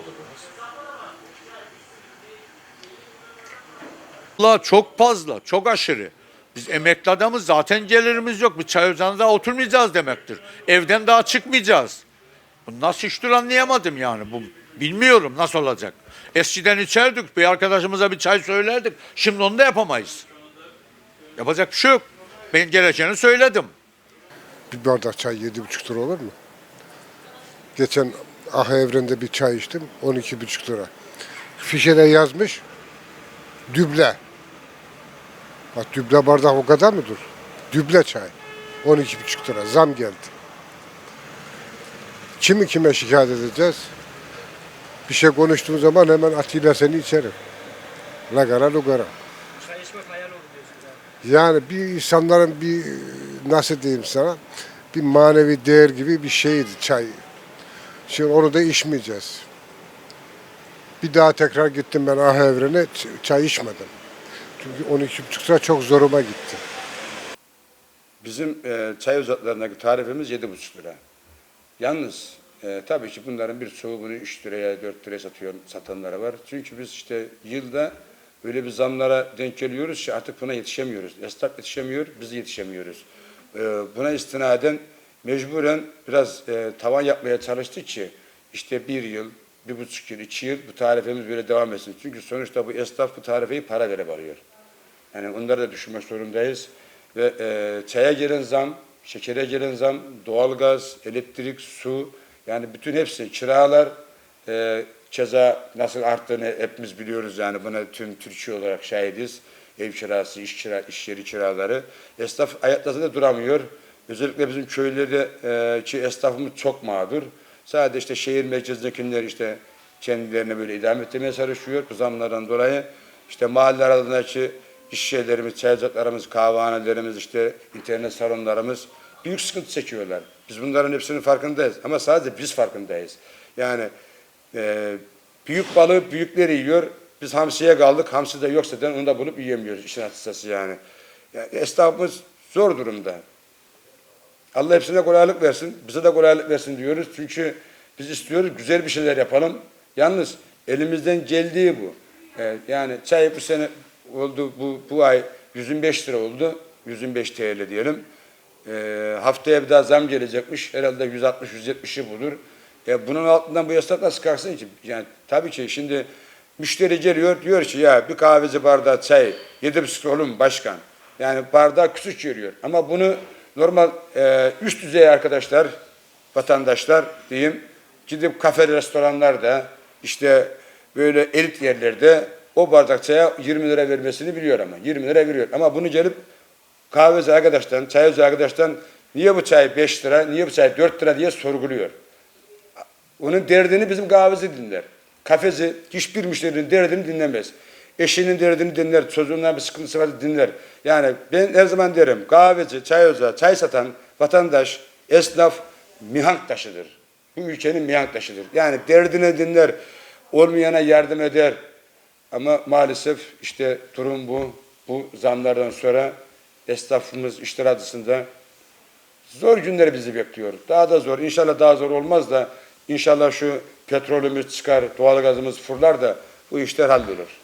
olurdunuz? Allah çok fazla, çok aşırı. Biz emekli adamız zaten gelirimiz yok. Bir çay ocağında oturmayacağız demektir. Evden daha çıkmayacağız. Bu nasıl iştir anlayamadım yani. Bu bilmiyorum nasıl olacak. Eskiden içerdik, bir arkadaşımıza bir çay söylerdik. Şimdi onu da yapamayız. Yapacak bir şey yok. Ben geleceğini söyledim. Bir bardak çay yedi buçuk lira olur mu? Geçen Ah Evren'de bir çay içtim 12 buçuk lira. Fişede yazmış düble. Bak düble bardak o kadar mıdır? Düble çay. 12 buçuk lira zam geldi. Kimi kime şikayet edeceğiz? Bir şey konuştuğun zaman hemen Atilla seni içerim. Lagara lugara. Çay içmek hayal oldu diyorsunuz abi. Yani bir insanların bir nasıl diyeyim sana bir manevi değer gibi bir şeydi çay. Şimdi onu da içmeyeceğiz. Bir daha tekrar gittim ben Ah Evren'e çay içmedim. Çünkü 12,5 lira çok zoruma gitti. Bizim e, çay ocaklarındaki tarifimiz 7,5 lira. Yalnız e, tabii ki bunların birçoğu bunu 3 liraya 4 liraya satıyor, satanları var. Çünkü biz işte yılda öyle bir zamlara denk geliyoruz ki artık buna yetişemiyoruz. Esnaf yetişemiyor, biz yetişemiyoruz. E, buna istinaden mecburen biraz e, tavan yapmaya çalıştık ki işte bir yıl, bir buçuk yıl, iki yıl bu tarifemiz böyle devam etsin. Çünkü sonuçta bu esnaf bu tarifeyi para verip alıyor. Yani onları da düşünmek zorundayız. Ve e, çaya gelen zam, şekere gelen zam, doğalgaz, elektrik, su, yani bütün hepsi, kiralar, e, keza nasıl arttığını hepimiz biliyoruz yani buna tüm Türkiye olarak şahidiz. Ev kirası, iş kira, iş yeri kiraları. Esnaf ayakta da duramıyor. Özellikle bizim köylerde e, esnafımız çok mağdur. Sadece işte şehir merkezindekiler işte kendilerine böyle idame ettirmeye çalışıyor zamlardan dolayı. İşte mahalle aralarındaki iş yerlerimiz, çaycaklarımız, kahvehanelerimiz, işte internet salonlarımız büyük sıkıntı çekiyorlar. Biz bunların hepsinin farkındayız ama sadece biz farkındayız. Yani e, büyük balığı büyükleri yiyor. Biz hamsiye kaldık. Hamsi de yoksa zaten onu da bulup yiyemiyoruz işin açıkçası yani. yani esnafımız zor durumda. Allah hepsine kolaylık versin. Bize de kolaylık versin diyoruz. Çünkü biz istiyoruz güzel bir şeyler yapalım. Yalnız elimizden geldiği bu. Ee, yani çay bu sene oldu bu, bu ay 125 lira oldu. 125 TL diyelim. Ee, haftaya bir daha zam gelecekmiş. Herhalde 160-170'i bulur. E, bunun altından bu yasak nasıl kalksın ki? Yani tabii ki şimdi müşteri geliyor diyor ki ya bir kahveci bardağı çay yedi buçuk oğlum başkan. Yani bardağı küçük görüyor. Ama bunu normal e, üst düzey arkadaşlar, vatandaşlar diyeyim gidip kafe restoranlarda işte böyle elit yerlerde o bardak çaya 20 lira vermesini biliyor ama 20 lira veriyor. Ama bunu gelip kahveci arkadaştan, çaycı arkadaştan niye bu çay 5 lira, niye bu çay 4 lira diye sorguluyor. Onun derdini bizim kahveci dinler. Kafeci hiçbir müşterinin derdini dinlemez. Eşinin derdini dinler, çocuğundan bir sıkıntısı varsa dinler. Yani ben her zaman derim kahveci, çay ocağı, çay satan vatandaş, esnaf mihank taşıdır. Bu ülkenin mihank taşıdır. Yani derdini dinler, olmayana yardım eder. Ama maalesef işte durum bu. Bu zamlardan sonra esnafımız işler adısında Zor günler bizi bekliyor. Daha da zor. İnşallah daha zor olmaz da inşallah şu petrolümüz çıkar, doğalgazımız fırlar da bu işler hallolur.